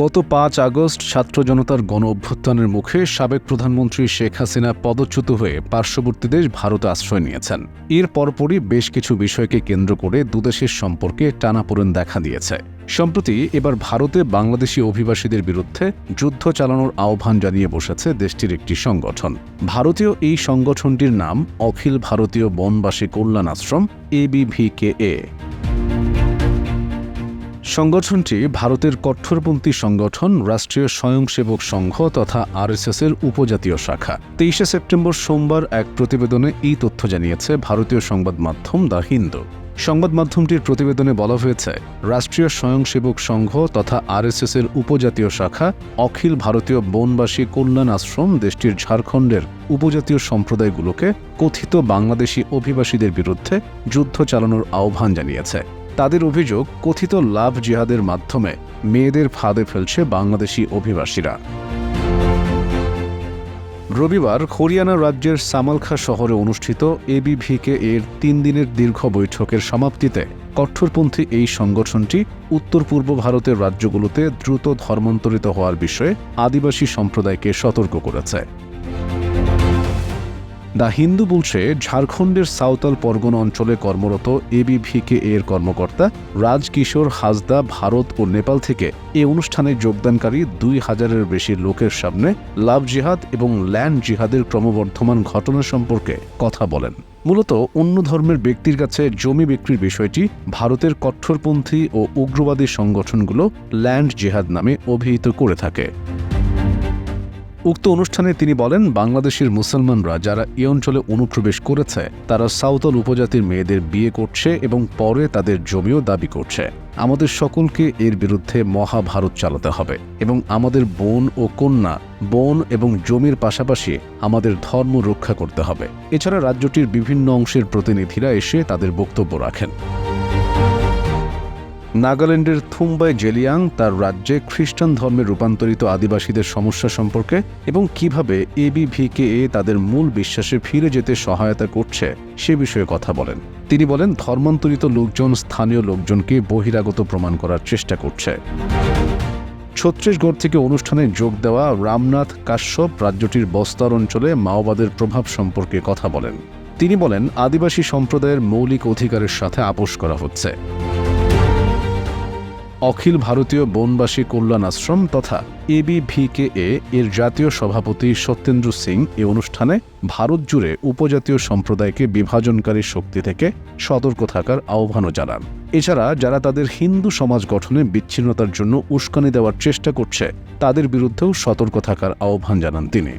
গত পাঁচ আগস্ট ছাত্র জনতার গণ অভ্যুত্থানের মুখে সাবেক প্রধানমন্ত্রী শেখ হাসিনা পদচ্যুত হয়ে পার্শ্ববর্তী দেশ ভারতে আশ্রয় নিয়েছেন। এর পরপরই বেশ কিছু বিষয়কে কেন্দ্র করে দুদেশের সম্পর্কে টানাপোড়েন দেখা দিয়েছে। সম্প্রতি এবার ভারতে বাংলাদেশি অভিবাসীদের বিরুদ্ধে যুদ্ধ চালানোর আহ্বান জানিয়ে বসেছে দেশটির একটি সংগঠন। ভারতীয় এই সংগঠনটির নাম অখিল ভারতীয় বনবাসী কল্যাণ আশ্রম এবিভিকেএ সংগঠনটি ভারতের কঠোরপন্থী সংগঠন, রাষ্ট্রীয় স্বয়ংসেবক সংঘ তথা আরএসএস এর উপজাতীয় শাখা। তেইশে সেপ্টেম্বর সোমবার এক প্রতিবেদনে এই তথ্য জানিয়েছে ভারতীয় সংবাদ মাধ্যম দ্য হিন্দু। সংবাদ মাধ্যমটির প্রতিবেদনে বলা হয়েছে, রাষ্ট্রীয় স্বয়ংসেবক সংঘ তথা আরএসএস এর উপজাতীয় শাখা, অখিল ভারতীয় বনবাসী কল্যাণ আশ্রম দেশটির ঝাড়খণ্ডের উপজাতীয় সম্প্রদায়গুলোকে কথিত বাংলাদেশি অভিবাসীদের বিরুদ্ধে যুদ্ধ চালানোর আহ্বান জানিয়েছে। তাদের অভিযোগ, কথিত লাভ জিহাদের মাধ্যমে মেয়েদের ফাঁদে ফেলছে বাংলাদেশি অভিবাসীরা। রবিবার হরিয়ানা রাজ্যের সামালখা শহরে অনুষ্ঠিত এবিভিকে এর তিন দিনের দীর্ঘ বৈঠকের সমাপ্তিতে কঠোরপন্থী এই সংগঠনটি উত্তর পূর্ব ভারতের রাজ্যগুলোতে দ্রুত ধর্মান্তরিত হওয়ার বিষয়ে আদিবাসী সম্প্রদায়কে সতর্ক করেছে। দ্য হিন্দু বলছে, ঝাড়খণ্ডের সাঁওতাল পরগনা অঞ্চলে কর্মরত এবিভিকে এর কর্মকর্তা রাজকিশোর হাজদা ভারত ও নেপাল থেকে এ অনুষ্ঠানে যোগদানকারী দুই হাজারের বেশি লোকের সামনে লাভ জিহাদ এবং ল্যান্ড জিহাদের ক্রমবর্ধমান ঘটনা সম্পর্কে কথা বলেন। মূলত অন্য ধর্মের ব্যক্তির কাছে জমি বিক্রির বিষয়টি ভারতের কঠোরপন্থী ও উগ্রবাদী সংগঠনগুলো ল্যান্ড জিহাদ নামে অভিহিত করে থাকে। উক্ত অনুষ্ঠানে তিনি বলেন, বাংলাদেশের মুসলমানরা যারা এই অঞ্চলে অনুপ্রবেশ করেছে, তারা সাঁওতাল উপজাতির মেয়েদের বিয়ে করছে এবং পরে তাদের জমিও দাবি করছে। আমাদের সকলকে এর বিরুদ্ধে মহাভারত চালাতে হবে এবং আমাদের বোন ও কন্যা, বন এবং জমির পাশাপাশি আমাদের ধর্ম রক্ষা করতে হবে। এছাড়া রাজ্যটির বিভিন্ন অংশের প্রতিনিধিরা এসে তাদের বক্তব্য রাখেন। নাগাল্যান্ডের থুম্বাই জেলিয়াং তার রাজ্যে খ্রিস্টান ধর্মে রূপান্তরিত আদিবাসীদের সমস্যা সম্পর্কে এবং কীভাবে এবিভিকে তাদের মূল বিশ্বাসে ফিরে যেতে সহায়তা করছে সে বিষয়ে কথা বলেন। তিনি বলেন, ধর্মান্তরিত লোকজন স্থানীয় লোকজনকে বহিরাগত প্রমাণ করার চেষ্টা করছে। ছত্রিশগড় থেকে অনুষ্ঠানে যোগ দেওয়া রামনাথ কাশ্যপ রাজ্যটির বস্তার অঞ্চলে মাওবাদের প্রভাব সম্পর্কে কথা বলেন। তিনি বলেন, আদিবাসী সম্প্রদায়ের মৌলিক অধিকারের সাথে আপোষ করা হচ্ছে। অখিল ভারতীয় বনবাসী কল্যাণ আশ্রম তথা এবিভিকেএ এর জাতীয় সভাপতি সত্যেন্দ্র সিং এ অনুষ্ঠানে ভারত জুড়ে উপজাতীয় সম্প্রদায়কে বিভাজনকারী শক্তি থেকে সতর্ক থাকার আহ্বানও জানান। এছাড়া যারা তাদের হিন্দু সমাজ গঠনে বিচ্ছিন্নতার জন্য উস্কানি দেওয়ার চেষ্টা করছে, তাদের বিরুদ্ধেও সতর্ক থাকার আহ্বান জানান তিনি।